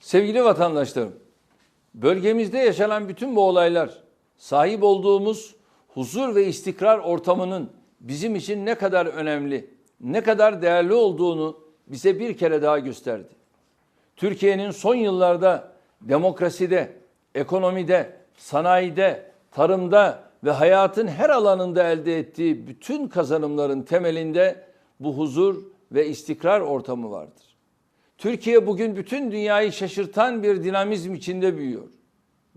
Sevgili vatandaşlarım, bölgemizde yaşanan bütün bu olaylar sahip olduğumuz huzur ve istikrar ortamının bizim için ne kadar önemli, ne kadar değerli olduğunu bize bir kere daha gösterdi. Türkiye'nin son yıllarda demokraside, ekonomide, sanayide, tarımda ve hayatın her alanında elde ettiği bütün kazanımların temelinde bu huzur ve istikrar ortamı vardır. Türkiye bugün bütün dünyayı şaşırtan bir dinamizm içinde büyüyor.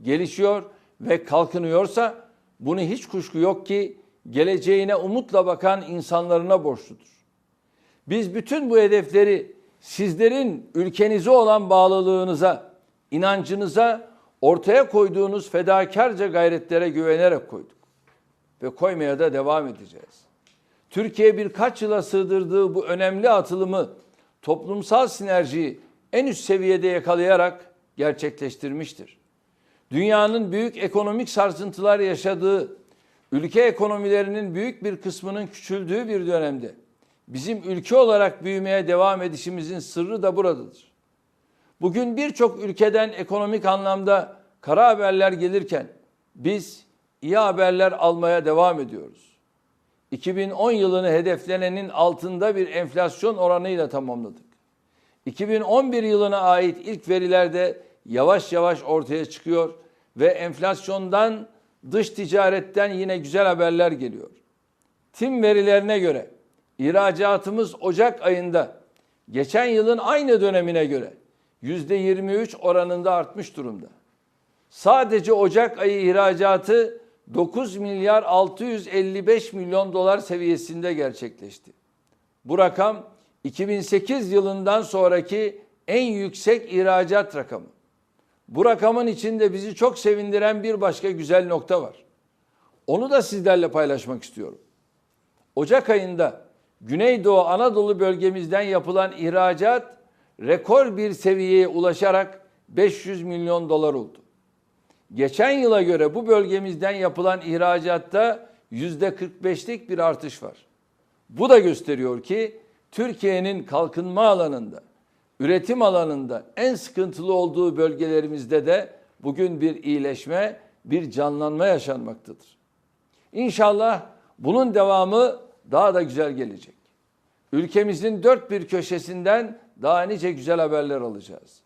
Gelişiyor ve kalkınıyorsa bunu hiç kuşku yok ki geleceğine umutla bakan insanlarına borçludur. Biz bütün bu hedefleri sizlerin ülkenize olan bağlılığınıza, inancınıza, ortaya koyduğunuz fedakarca gayretlere güvenerek koyduk. Ve koymaya da devam edeceğiz. Türkiye birkaç yıla sığdırdığı bu önemli atılımı toplumsal sinerjiyi en üst seviyede yakalayarak gerçekleştirmiştir. Dünyanın büyük ekonomik sarsıntılar yaşadığı, ülke ekonomilerinin büyük bir kısmının küçüldüğü bir dönemde bizim ülke olarak büyümeye devam edişimizin sırrı da buradadır. Bugün birçok ülkeden ekonomik anlamda kara haberler gelirken biz iyi haberler almaya devam ediyoruz. 2010 yılını hedeflenenin altında bir enflasyon oranıyla tamamladık. 2011 yılına ait ilk verilerde yavaş yavaş ortaya çıkıyor ve enflasyondan, dış ticaretten yine güzel haberler geliyor. Tim verilerine göre ihracatımız Ocak ayında geçen yılın aynı dönemine göre %23 oranında artmış durumda. Sadece Ocak ayı ihracatı 9 milyar 655 milyon dolar seviyesinde gerçekleşti. Bu rakam 2008 yılından sonraki en yüksek ihracat rakamı. Bu rakamın içinde bizi çok sevindiren bir başka güzel nokta var. Onu da sizlerle paylaşmak istiyorum. Ocak ayında Güneydoğu Anadolu bölgemizden yapılan ihracat rekor bir seviyeye ulaşarak 500 milyon dolar oldu. Geçen yıla göre bu bölgemizden yapılan ihracatta yüzde 45'lik bir artış var. Bu da gösteriyor ki Türkiye'nin kalkınma alanında, üretim alanında en sıkıntılı olduğu bölgelerimizde de bugün bir iyileşme, bir canlanma yaşanmaktadır. İnşallah bunun devamı daha da güzel gelecek. Ülkemizin dört bir köşesinden daha nice güzel haberler alacağız.